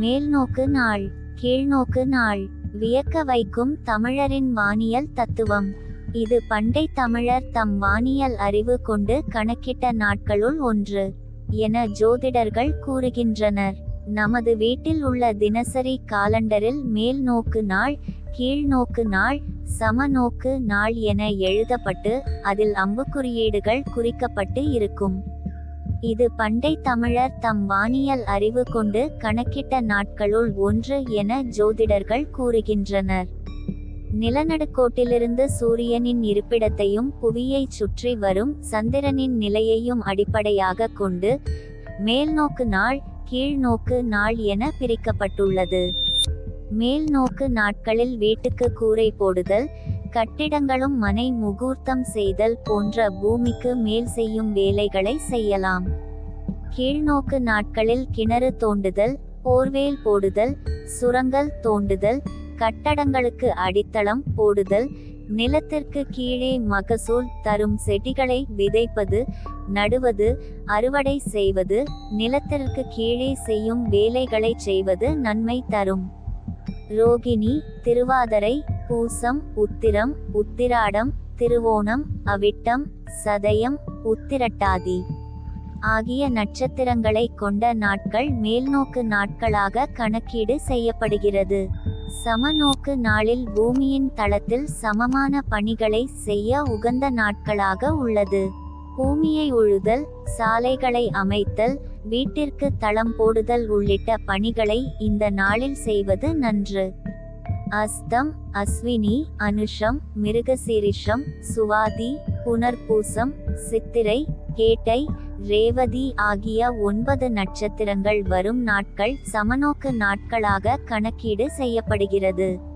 மேல்நோக்கு நாள் கீழ்நோக்கு நாள் வியக்க வைக்கும் தமிழரின் வானியல் தத்துவம். இது பண்டை தமிழர் தம் வானியல் அறிவு கொண்டு கணக்கிட்ட நாட்களுள் ஒன்று என ஜோதிடர்கள் கூறுகின்றனர். நமது வீட்டில் உள்ள தினசரி காலண்டரில் மேல் நோக்கு நாள் கீழ்நோக்கு நாள் சமநோக்கு நாள் என எழுதப்பட்டு அதில் அம்புக்குறியீடுகள் குறிக்கப்பட்டு இருக்கும். இது பண்டை தமிழர் தம் வானியல் அறிவு கொண்டு கணக்கிட்ட நாட்களுள் ஒன்று என ஜோதிடர்கள் கூறுகின்றனர். நிலநடுக்கோட்டிலிருந்து சூரியனின் இருப்பிடத்தையும் புவியைச் சுற்றி வரும் சந்திரனின் நிலையையும் அடிப்படையாக கொண்டு மேல்நோக்கு நாள் கீழ்நோக்கு நாள் என பிரிக்கப்பட்டுள்ளது. மேல்நோக்கு நாட்களில் வீட்டுக்கு கூரை போடுதல் கட்டிடங்களும் மனை முகூர்த்தம் செய்தல் போன்ற பூமிக்கு மேல் செய்யும் வேலைகளை செய்யலாம். கீழ்நோக்கு நாட்களில் கிணறு தோண்டுதல் போர்வேல் போடுதல் சுரங்கல் தோண்டுதல் கட்டடங்களுக்கு அடித்தளம் போடுதல் நிலத்திற்கு கீழே மகசூல் தரும் செடிகளை விதைப்பது நடுவது அறுவடை செய்வது நிலத்திற்கு கீழே செய்யும் வேலைகளை செய்வது நன்மை தரும். ரோகிணி திருவாதரை பூசம் உத்திரம் உத்திராடம் திருவோணம் அவிட்டம் சதயம் உத்திரட்டாதி. ஆகிய நட்சத்திரங்களை கொண்ட நாட்கள் மேல்நோக்கு நாட்களாக கணக்கீடு செய்யப்படுகிறது. சமநோக்கு நாளில் பூமியின் தளத்தில் சமமான பணிகளை செய்ய உகந்த நாட்களாக உள்ளது. பூமியை உழுதல் சாலைகளை அமைத்தல் வீட்டிற்கு தளம் போடுதல் உள்ளிட்ட பணிகளை இந்த நாளில் செய்வது நன்று. அஸ்தம் அஸ்வினி அனுஷம் மிருகசீரிஷம் சுவாதி புனர்பூசம் சித்திரை கேட்டை ரேவதி ஆகிய ஒன்பது நட்சத்திரங்கள் வரும் நாட்கள் சமநோக்கு நாட்களாக கணக்கீடு செய்யப்படுகிறது.